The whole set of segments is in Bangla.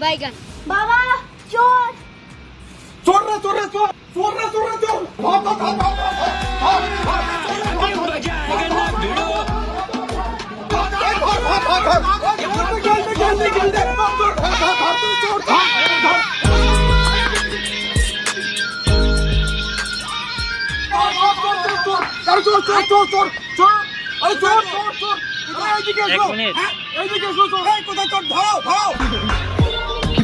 বাইগান বাবা চোর চোর রে চোর রে চোর চোর রে চোর রে চোর ধর ধর ধর ধর ধর ধর ধর এক মিনিট। কি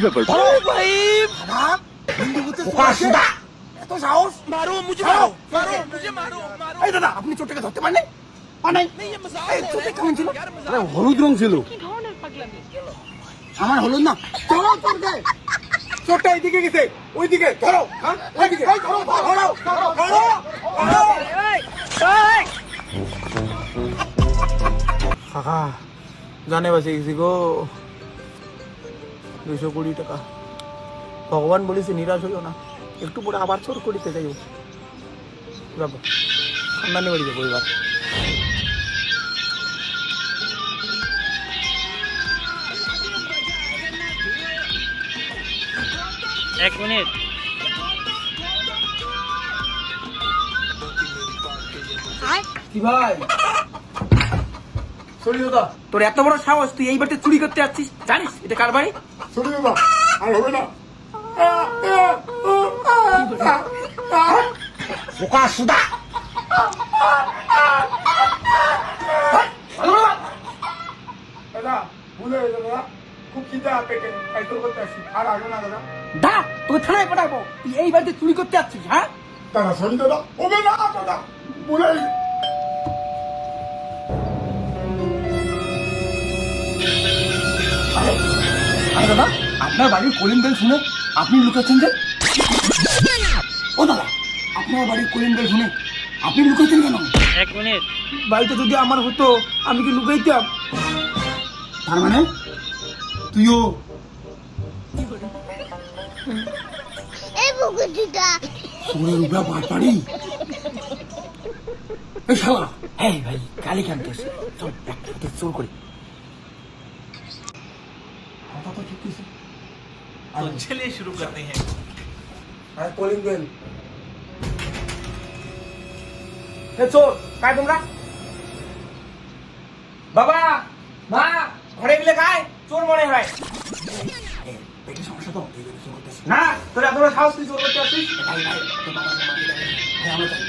ব্যাপার? এত সাহস? মারো মুঝে মারো। মারো। মুঝে মারো এই দাদা আপনি চোরটাকে ধরতে পারেন হলুদ রং ছিল। আমার হলুদ না। চলো চোরটা এইদিকে গেছে। ওইদিকে ধরো। হ্যাঁ? ওইদিকে। ধরো ধরো ধরো ধরো জানে বাসে গেছি গো। দুশো কুড়ি টাকা। ভগবান বলেছে নিরাশ হইও না। একটু পরে আবার চোর করিতে যাইও। যাব। খান্দানি বাড়ি যাব এবার। এক মিনিট। কি ভাই? তোর এত বড় সাহস তুই এই বাড়িতে চুরি করতে যাচ্ছিস জানিস এটা কার বাড়ি? আর হবে না। বোকা সুদা। তাই দা তোকে থানায় পাঠাবো। এই বাড়িতে চুরি করতে যাচ্ছিস হ্যাঁ? দাদা সরি দাদা হবে না দাদা। ভুলে আরে দাদা আপনার বাড়ির কলিং বেল শুনে আপনি লুকাচ্ছেন যে? ও দাদা আপনার বাড়ির কলিং বেল শুনে আপনি লুকাচ্ছেন কেন? এক মিনিট। বাড়িতে যদি আমার হতো আমি কি লুকাইতাম? তার মানে? তুইও? চোরের উপরা বাড়ি এই শালা। এই ভাই কালি কানতে চল একসাথে চোর করি। तो चलिए शुरू करते हैं আর কলিং বেল হে চোর কায় তোমরা বাবা মা ঘরে গেলে কায় চোর মনে হয় পেটে সমস্যা তো এই জন্য চোর করতেছি না তোর এত বড় সাহস তুই চোর করতে আসছিস ভাই ভাই তোর বাবা মা মাকে ডাকে। ভাই আমরা যাই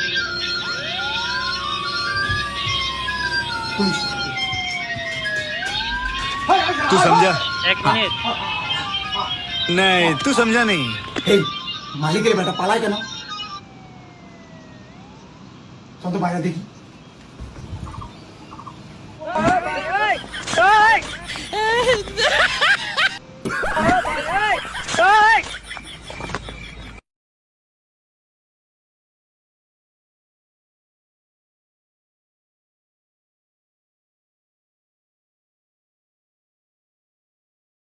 পুলিশ तू समझा এক মিনিট नहीं तू समझा नहीं। मालिक रे बेटा पालाय क्या ना? तो बाहेर देखी।